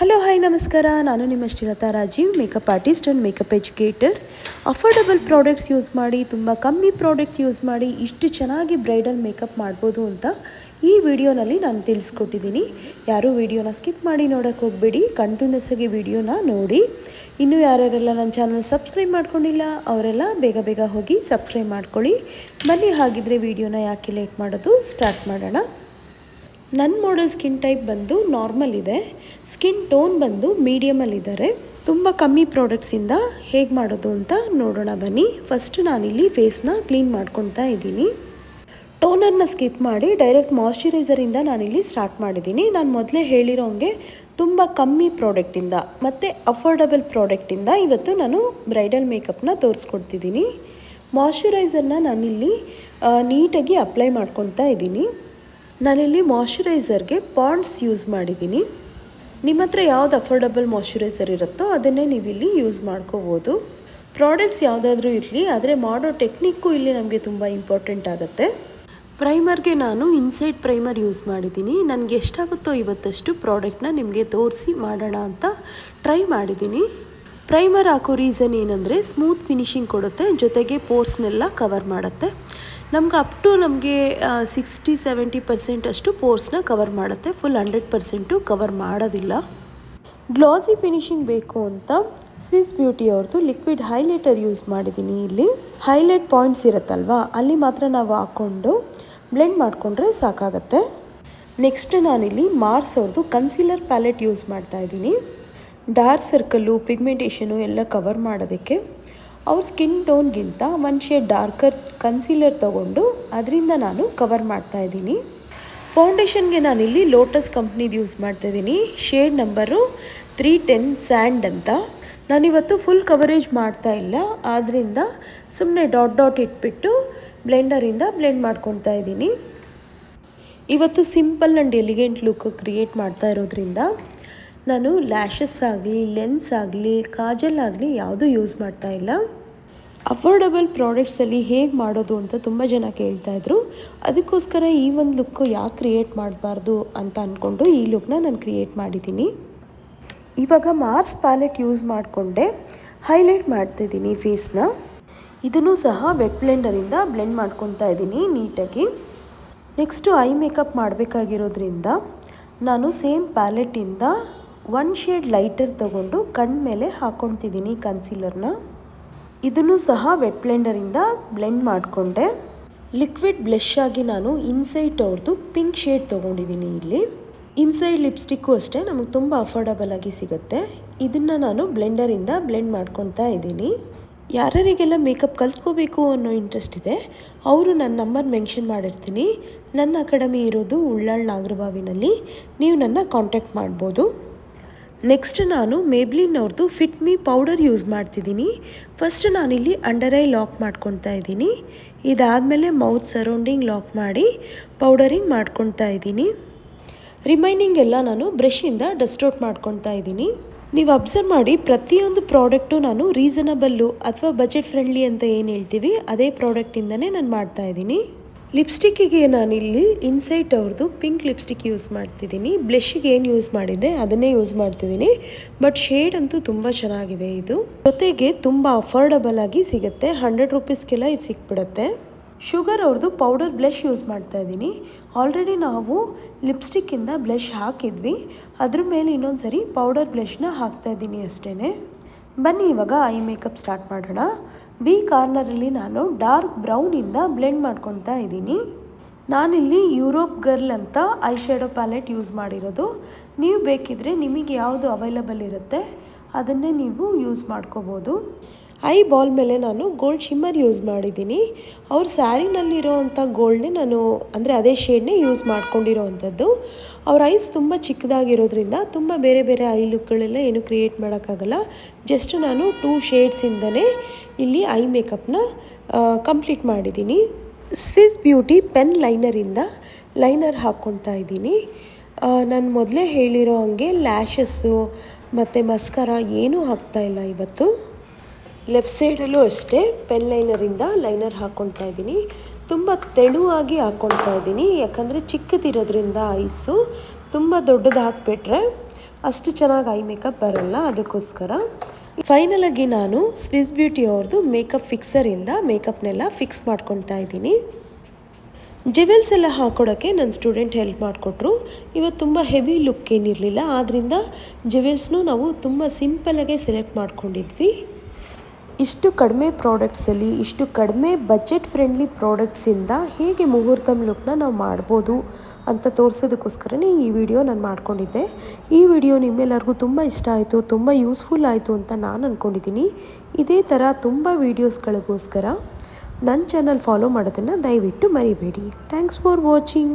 Hello hi ನಮಸ್ಕಾರ ನಾನು ನಿಮ್ಮ Srilatha Rajeev makeup artist and makeup educator affordable products use ಮಾಡಿ ತುಂಬ ಕಮ್ಮಿ ಪ್ರಾಡಕ್ಟ್ ಯೂಸ್ ಮಾಡಿ ಇಷ್ಟು ಚೆನ್ನಾಗಿ ಬ್ರೈಡಲ್ ಮೇಕಪ್ ಮಾಡ್ಬೋದು ಅಂತ ಈ ವಿಡಿಯೋನಲ್ಲಿ ನಾನು ತಿಳಿಸ್ಕೊಟ್ಟಿದ್ದೀನಿ ಯಾರೂ ವಿಡಿಯೋನ ಸ್ಕಿಪ್ ಮಾಡಿ ನೋಡೋಕ್ಕೆ ಹೋಗಬೇಡಿ ಕಂಟಿನ್ಯೂಸ್ ಆಗಿ ವಿಡಿಯೋನ ನೋಡಿ ಇನ್ನೂ ಯಾರ್ಯಾರೆಲ್ಲ ನನ್ನ ಚಾನಲ್ ಸಬ್ಸ್ಕ್ರೈಬ್ ಮಾಡ್ಕೊಂಡಿಲ್ಲ ಅವರೆಲ್ಲ ಬೇಗ ಬೇಗ ಹೋಗಿ ಸಬ್ಸ್ಕ್ರೈಬ್ ಮಾಡ್ಕೊಳ್ಳಿ ಬನ್ನಿ ಹಾಗಿದ್ರೆ ವಿಡಿಯೋನ ಯಾಕೆ ಲೇಟ್ ಮಾಡೋದು ಸ್ಟಾರ್ಟ್ ಮಾಡೋಣ ನನ್ನ ಮಾಡೆಲ್ ಸ್ಕಿನ್ ಟೈಪ್ ಬಂದು ನಾರ್ಮಲ್ ಇದೆ. ಸ್ಕಿನ್ ಟೋನ್ ಬಂದು ಮೀಡಿಯಮಲ್ಲಿದ್ದಾರೆ ತುಂಬ ಕಮ್ಮಿ ಪ್ರಾಡಕ್ಟ್ಸಿಂದ ಹೇಗೆ ಮಾಡೋದು ಅಂತ ನೋಡೋಣ ಬನ್ನಿ. ಫಸ್ಟ್ ನಾನಿಲ್ಲಿ ಫೇಸ್ನ ಕ್ಲೀನ್ ಮಾಡ್ಕೊತಾ ಇದ್ದೀನಿ. ಟೋನರ್ನ ಸ್ಕಿಪ್ ಮಾಡಿ ಡೈರೆಕ್ಟ್ ಮಾಯ್ಶ್ಚರೈಸರಿಂದ ನಾನಿಲ್ಲಿ ಸ್ಟಾರ್ಟ್ ಮಾಡಿದ್ದೀನಿ. ನಾನು ಮೊದಲೇ ಹೇಳಿರೋಂಗೆ ತುಂಬ ಕಮ್ಮಿ ಪ್ರಾಡಕ್ಟಿಂದ ಮತ್ತು ಅಫೋರ್ಡಬಲ್ ಪ್ರಾಡಕ್ಟಿಂದ ಇವತ್ತು ನಾನು ಬ್ರೈಡಲ್ ಮೇಕಪ್ನ ತೋರಿಸ್ಕೊಡ್ತಿದ್ದೀನಿ. ಮಾಯ್ಶ್ಚರೈಸರ್ನ ನಾನಿಲ್ಲಿ ನೀಟಾಗಿ ಅಪ್ಲೈ ಮಾಡ್ಕೊತಾ ಇದ್ದೀನಿ. ನಾನಿಲ್ಲಿ ಮಾಯ್ಶ್ಚರೈಸರ್ಗೆ ಪಾಂಡ್ಸ್ ಯೂಸ್ ಮಾಡಿದ್ದೀನಿ. ನಿಮ್ಮ ಹತ್ರ ಯಾವ್ದು ಅಫೋರ್ಡಬಲ್ ಮಾಯ್ಶ್ಚರೈಸರ್ ಇರುತ್ತೋ ಅದನ್ನೇ ನೀವಿಲ್ಲಿ ಯೂಸ್ ಮಾಡ್ಕೋಬೋದು. ಪ್ರಾಡಕ್ಟ್ಸ್ ಯಾವುದಾದ್ರೂ ಇರಲಿ, ಆದರೆ ಮಾಡೋ ಟೆಕ್ನಿಕ್ಕು ಇಲ್ಲಿ ನಮಗೆ ತುಂಬ ಇಂಪಾರ್ಟೆಂಟ್ ಆಗುತ್ತೆ. ಪ್ರೈಮರ್ಗೆ ನಾನು ಇನ್ಸೈಡ್ ಪ್ರೈಮರ್ ಯೂಸ್ ಮಾಡಿದ್ದೀನಿ. ನನಗೆ ಎಷ್ಟಾಗುತ್ತೋ ಇವತ್ತಷ್ಟು ಪ್ರಾಡಕ್ಟ್ನ ನಿಮಗೆ ತೋರಿಸಿ ಮಾಡೋಣ ಅಂತ ಟ್ರೈ ಮಾಡಿದ್ದೀನಿ. ಪ್ರೈಮರ್ ಹಾಕೋ ರೀಸನ್ ಏನಂದರೆ ಸ್ಮೂತ್ ಫಿನಿಶಿಂಗ್ ಕೊಡುತ್ತೆ, ಜೊತೆಗೆ ಪೋರ್ಸ್ನೆಲ್ಲ ಕವರ್ ಮಾಡುತ್ತೆ. ನಮ್ಗೆ ಅಪ್ ಟು ನಮಗೆ ಸಿಕ್ಸ್ಟಿ ಸೆವೆಂಟಿ ಪರ್ಸೆಂಟ್ ಅಷ್ಟು ಪೋರ್ಸ್ನ ಕವರ್ ಮಾಡುತ್ತೆ. ಫುಲ್ ಹಂಡ್ರೆಡ್ ಪರ್ಸೆಂಟು ಕವರ್ ಮಾಡೋದಿಲ್ಲ. ಗ್ಲಾಸಿ ಫಿನಿಶಿಂಗ್ ಬೇಕು ಅಂತ ಸ್ವಿಸ್ ಬ್ಯೂಟಿ ಅವ್ರದ್ದು ಲಿಕ್ವಿಡ್ ಹೈಲೈಟರ್ ಯೂಸ್ ಮಾಡಿದ್ದೀನಿ ಇಲ್ಲಿ. ಹೈಲೈಟ್ ಪಾಯಿಂಟ್ಸ್ ಇರುತ್ತಲ್ವಾ? ಅಲ್ಲಿ ಮಾತ್ರ ನಾವು ಹಾಕ್ಕೊಂಡು ಬ್ಲೆಂಡ್ ಮಾಡಿಕೊಂಡ್ರೆ ಸಾಕಾಗತ್ತೆ. ನೆಕ್ಸ್ಟ್ ನಾನಿಲ್ಲಿ ಮಾರ್ಸ್ ಅವ್ರದ್ದು ಕನ್ಸೀಲರ್ ಪ್ಯಾಲೆಟ್ ಯೂಸ್ ಮಾಡ್ತಾ ಇದ್ದೀನಿ. ಡಾರ್ಕ್ ಸರ್ಕಲ್ಲು ಪಿಗ್ಮೆಂಟೇಷನು ಎಲ್ಲ ಕವರ್ ಮಾಡೋದಕ್ಕೆ. ಅವ್ರ ಸ್ಕಿನ್ ಟೋನ್ಗಿಂತ ಒನ್ ಶೇಡ್ ಡಾರ್ಕರ್ ಕನ್ಸೀಲರ್ ತೊಗೊಂಡು ಅದರಿಂದ ನಾನು ಕವರ್ ಮಾಡ್ತಾ ಇದ್ದೀನಿ. ಫೌಂಡೇಶನ್ಗೆ ನಾನಿಲ್ಲಿ ಲೋಟಸ್ ಕಂಪ್ನಿದು ಯೂಸ್ ಮಾಡ್ತಾ ಇದ್ದೀನಿ. Shade number three ten sand ಅಂತ. ನಾನಿವತ್ತು ಫುಲ್ ಕವರೇಜ್ ಮಾಡ್ತಾ ಇಲ್ಲ. ಆದ್ದರಿಂದ ಸುಮ್ಮನೆ ಡಾಟ್ ಡಾಟ್ ಇಟ್ಬಿಟ್ಟು ಬ್ಲೆಂಡರಿಂದ ಬ್ಲೆಂಡ್ ಮಾಡ್ಕೊತಾ ಇದ್ದೀನಿ. ಇವತ್ತು simple and elegant look create ಮಾಡ್ತಾ ಇರೋದ್ರಿಂದ ನಾನು ಲ್ಯಾಶಸ್ ಆಗಲಿ ಲೆನ್ಸ್ ಆಗಲಿ, ಕಾಜಲ್ ಆಗಲಿ ಯಾವುದೂ ಯೂಸ್ ಮಾಡ್ತಾ ಇಲ್ಲ. ಅಫೋರ್ಡಬಲ್ ಪ್ರಾಡಕ್ಟ್ಸಲ್ಲಿ ಹೇಗೆ ಮಾಡೋದು ಅಂತ ತುಂಬ ಜನ ಕೇಳ್ತಾ ಇದ್ರು. ಅದಕ್ಕೋಸ್ಕರ ಈ ಒಂದು ಲುಕ್ ಯಾಕೆ ಕ್ರಿಯೇಟ್ ಮಾಡಬಾರ್ದು ಅಂತ ಅಂದ್ಕೊಂಡು ಈ ಲುಕ್ನ ನಾನು ಕ್ರಿಯೇಟ್ ಮಾಡಿದ್ದೀನಿ ಇವಾಗ ಮಾರ್ಸ್ ಪ್ಯಾಲೆಟ್ ಯೂಸ್ ಮಾಡಿಕೊಂಡೆ ಹೈಲೈಟ್ ಮಾಡ್ತಾ ಇದ್ದೀನಿ ಫೇಸ್ನ ಇದನ್ನು ಸಹ ವೆಟ್ ಬ್ಲೆಂಡರಿಂದ ಬ್ಲೆಂಡ್ ಮಾಡ್ಕೊತಾ ಇದ್ದೀನಿ ನೀಟಾಗಿ ನೆಕ್ಸ್ಟು ಐ ಮೇಕಪ್ ಮಾಡಬೇಕಾಗಿರೋದ್ರಿಂದ ನಾನು ಸೇಮ್ ಪ್ಯಾಲೆಟಿಂದ ಒನ್ ಶೇಡ್ ಲೈಟರ್ ತಗೊಂಡು ಕಣ್ಣ ಮೇಲೆ ಹಾಕ್ಕೊತಿದ್ದೀನಿ ಕನ್ಸೀಲರ್ನ ಇದನ್ನು ಸಹ ವೆಟ್ ಬ್ಲೆಂಡರಿಂದ ಬ್ಲೆಂಡ್ ಮಾಡಿಕೊಂಡೆ. ಲಿಕ್ವಿಡ್ ಬ್ಲಷ್ ಆಗಿ ನಾನು ಇನ್ಸೈಟ್ ಅವ್ರದ್ದು ಪಿಂಕ್ ಶೇಡ್ ತೊಗೊಂಡಿದ್ದೀನಿ ಇಲ್ಲಿ. ಇನ್ಸೈಡ್ ಲಿಪ್ಸ್ಟಿಕ್ಕು ಅಷ್ಟೇ ನಮಗೆ ತುಂಬ ಅಫೋರ್ಡಬಲ್ ಆಗಿ ಸಿಗುತ್ತೆ. ಇದನ್ನು ನಾನು ಬ್ಲೆಂಡರಿಂದ ಬ್ಲೆಂಡ್ ಮಾಡ್ಕೊತಾ ಇದ್ದೀನಿ. ಯಾರ್ಯಾರಿಗೆಲ್ಲ ಮೇಕಪ್ ಕಲ್ತ್ಕೋಬೇಕು ಅನ್ನೋ ಇಂಟ್ರೆಸ್ಟ್ ಇದೆ, ಅವರು ನನ್ನ ನಂಬರ್ ಮೆನ್ಷನ್ ಮಾಡಿರ್ತೀನಿ. ನನ್ನ ಅಕಾಡೆಮಿ ಇರೋದು ಉಳ್ಳಾಳ್ ನಾಗರಬಾವಿನಲ್ಲಿ. ನೀವು ನನ್ನ ಕಾಂಟ್ಯಾಕ್ಟ್ ಮಾಡ್ಬೋದು. ನೆಕ್ಸ್ಟ್ ನಾನು ಮೇಬ್ಲಿನ್ ಅವ್ರದ್ದು ಫಿಟ್ ಮೀ ಪೌಡರ್ ಯೂಸ್ ಮಾಡ್ತಿದ್ದೀನಿ. ಫಸ್ಟ್ ನಾನಿಲ್ಲಿ ಅಂಡರ್ ಐ ಲಾಕ್ ಮಾಡ್ಕೊತಾ ಇದ್ದೀನಿ. ಇದಾದಮೇಲೆ ಮೌತ್ ಸರೌಂಡಿಂಗ್ ಲಾಕ್ ಮಾಡಿ ಪೌಡರಿಂಗ್ ಮಾಡ್ಕೊತಾ ಇದ್ದೀನಿ. ರಿಮೈನಿಂಗ್ ಎಲ್ಲ ನಾನು ಬ್ರಷಿಂದ ಡಸ್ಟ್ ಔಟ್ ಮಾಡ್ಕೊತಾ ಇದ್ದೀನಿ. ನೀವು ಅಬ್ಸರ್ವ್ ಮಾಡಿ ಪ್ರತಿಯೊಂದು ಪ್ರಾಡಕ್ಟು ನಾನು ರೀಸನಬಲ್ಲು ಅಥವಾ ಬಜೆಟ್ ಫ್ರೆಂಡ್ಲಿ ಅಂತ ಏನು ಹೇಳ್ತೀವಿ, ಅದೇ ಪ್ರಾಡಕ್ಟಿಂದನೇ ನಾನು ಮಾಡ್ತಾ ಇದ್ದೀನಿ. ಲಿಪ್ಸ್ಟಿಕ್ಕಿಗೆ ನಾನಿಲ್ಲಿ ಇನ್ಸೈಟ್ ಅವ್ರದ್ದು ಪಿಂಕ್ ಲಿಪ್ಸ್ಟಿಕ್ ಯೂಸ್ ಮಾಡ್ತಿದ್ದೀನಿ. ಬ್ಲಷಿಗೆ ಏನು ಯೂಸ್ ಮಾಡಿದ್ದೆ, ಅದನ್ನೇ ಯೂಸ್ ಮಾಡ್ತಿದ್ದೀನಿ. ಬಟ್ ಶೇಡ್ ಅಂತೂ ತುಂಬ ಚೆನ್ನಾಗಿದೆ ಇದು. ಜೊತೆಗೆ ತುಂಬ ಅಫೋರ್ಡಬಲ್ ಆಗಿ ಸಿಗುತ್ತೆ. ಹಂಡ್ರೆಡ್ ರುಪೀಸ್ಗೆಲ್ಲ ಇದು ಸಿಕ್ಬಿಡುತ್ತೆ. ಶುಗರ್ ಅವ್ರದ್ದು ಪೌಡರ್ ಬ್ಲಷ್ ಯೂಸ್ ಮಾಡ್ತಾ ಇದ್ದೀನಿ. ಆಲ್ರೆಡಿ ನಾವು ಲಿಪ್ಸ್ಟಿಕ್ಕಿಂದ ಬ್ಲಷ್ ಹಾಕಿದ್ವಿ. ಅದ್ರ ಮೇಲೆ ಇನ್ನೊಂದು ಸರಿ ಪೌಡರ್ ಬ್ಲಷ್ನ ಹಾಕ್ತಾ ಇದ್ದೀನಿ ಅಷ್ಟೇ ಬನ್ನಿ ಇವಾಗ ಐ ಮೇಕಪ್ ಸ್ಟಾರ್ಟ್ ಮಾಡೋಣ. ವಿ ಕಾರ್ನರಲ್ಲಿ ನಾನು ಡಾರ್ಕ್ ಬ್ರೌನಿಂದ ಬ್ಲೆಂಡ್ ಮಾಡ್ಕೊತಾ ಇದ್ದೀನಿ. ನಾನಿಲ್ಲಿ ಯುರೋಪ್ ಗರ್ಲ್ ಅಂತ ಐ ಶ್ಯಾಡೋ ಪ್ಯಾಲೆಟ್ ಯೂಸ್ ಮಾಡಿರೋದು. ನೀವು ಬೇಕಿದ್ರೆ ನಿಮಗೆ ಯಾವುದು ಅವೈಲಬಲ್ ಇರುತ್ತೆ ಅದನ್ನೇ ನೀವು ಯೂಸ್ ಮಾಡ್ಕೋಬೋದು. ಐ ಬಾಲ್ ಮೇಲೆ ನಾನು ಗೋಲ್ಡ್ ಶಿಮ್ಮರ್ ಯೂಸ್ ಮಾಡಿದ್ದೀನಿ. ಅವ್ರ ಸ್ಯಾರಿನಲ್ಲಿರೋ ಅಂಥ ಗೋಲ್ಡ್ನೇ ನಾನು, ಅಂದರೆ ಅದೇ ಶೇಡ್ನೇ ಯೂಸ್ ಮಾಡ್ಕೊಂಡಿರೋ ಅಂಥದ್ದು. ಅವ್ರ ಐಸ್ ತುಂಬ ಚಿಕ್ಕದಾಗಿರೋದ್ರಿಂದ ತುಂಬ ಬೇರೆ ಬೇರೆ ಐ ಲುಕ್ಗಳೆಲ್ಲ ಏನು ಕ್ರಿಯೇಟ್ ಮಾಡೋಕ್ಕಾಗಲ್ಲ. ಜಸ್ಟ್ ನಾನು ಟೂ ಶೇಡ್ಸಿಂದನೇ ಇಲ್ಲಿ ಐ ಮೇಕಪ್ನ ಕಂಪ್ಲೀಟ್ ಮಾಡಿದ್ದೀನಿ. ಸ್ವಿಸ್ ಬ್ಯೂಟಿ ಪೆನ್ ಲೈನರಿಂದ ಲೈನರ್ ಹಾಕ್ಕೊತಾ ಇದ್ದೀನಿ. ನಾನು ಮೊದಲೇ ಹೇಳಿರೋ ಹಾಗೆ ಲ್ಯಾಶಸ್ಸು ಮತ್ತು ಮಸ್ಕರ ಏನೂ ಹಾಕ್ತಾ ಇಲ್ಲ ಇವತ್ತು. ಲೆಫ್ಟ್ ಸೈಡಲ್ಲೂ ಅಷ್ಟೇ, ಪೆನ್ ಲೈನರಿಂದ ಲೈನರ್ ಹಾಕ್ಕೊಳ್ತಾ ಇದ್ದೀನಿ. ತುಂಬ ತೆಳುವಾಗಿ ಹಾಕ್ಕೊಳ್ತಾ ಇದ್ದೀನಿ, ಯಾಕಂದರೆ ಚಿಕ್ಕದಿರೋದ್ರಿಂದ ಐಸು ತುಂಬ ದೊಡ್ಡದು ಹಾಕ್ಬಿಟ್ರೆ ಅಷ್ಟು ಚೆನ್ನಾಗಿ ಐ ಮೇಕಪ್ ಬರಲ್ಲ ಅದಕ್ಕೋಸ್ಕರ. ಫೈನಲಾಗಿ ನಾನು ಸ್ವಿಸ್ ಬ್ಯೂಟಿ ಅವ್ರದ್ದು ಮೇಕಪ್ ಫಿಕ್ಸರಿಂದ ಮೇಕಪ್ನೆಲ್ಲ ಫಿಕ್ಸ್ ಮಾಡ್ಕೊತಾ ಇದ್ದೀನಿ. ಜೆವೆಲ್ಸ್ ಎಲ್ಲ ಹಾಕೊಡೋಕ್ಕೆ ನನ್ನ ಸ್ಟೂಡೆಂಟ್ ಹೆಲ್ಪ್ ಮಾಡಿಕೊಟ್ರು. ಇವತ್ತು ತುಂಬ ಹೆವಿ ಲುಕ್ ಏನಿರಲಿಲ್ಲ ಆದ್ದರಿಂದ ಜೆವೆಲ್ಸ್ನೂ ನಾವು ತುಂಬ ಸಿಂಪಲಾಗೆ ಸೆಲೆಕ್ಟ್ ಮಾಡ್ಕೊಂಡಿದ್ವಿ. ಇಷ್ಟು ಕಡಿಮೆ ಪ್ರಾಡಕ್ಟ್ಸಲ್ಲಿ, ಇಷ್ಟು ಕಡಿಮೆ ಬಜೆಟ್ ಫ್ರೆಂಡ್ಲಿ ಪ್ರಾಡಕ್ಟ್ಸಿಂದ ಹೇಗೆ ಮುಹೂರ್ತಮ್ ಲುಕ್ನ ನಾವು ಮಾಡ್ಬೋದು ಅಂತ ತೋರಿಸೋದಕ್ಕೋಸ್ಕರನೇ ಈ ವಿಡಿಯೋ ನಾನು ಮಾಡ್ಕೊಂಡಿದ್ದೆ. ಈ ವಿಡಿಯೋ ನಿಮ್ಮೆಲ್ಲರಿಗೂ ತುಂಬ ಇಷ್ಟ ಆಯಿತು, ತುಂಬ ಯೂಸ್ಫುಲ್ ಆಯಿತು ಅಂತ ನಾನು ಅಂದ್ಕೊಂಡಿದ್ದೀನಿ ಇದೇ ಥರ ತುಂಬ ವೀಡಿಯೋಸ್ಗಳಿಗೋಸ್ಕರ ನನ್ನ ಚಾನಲ್ ಫಾಲೋ ಮಾಡೋದನ್ನು ದಯವಿಟ್ಟು ಮರಿಬೇಡಿ. Thanks for watching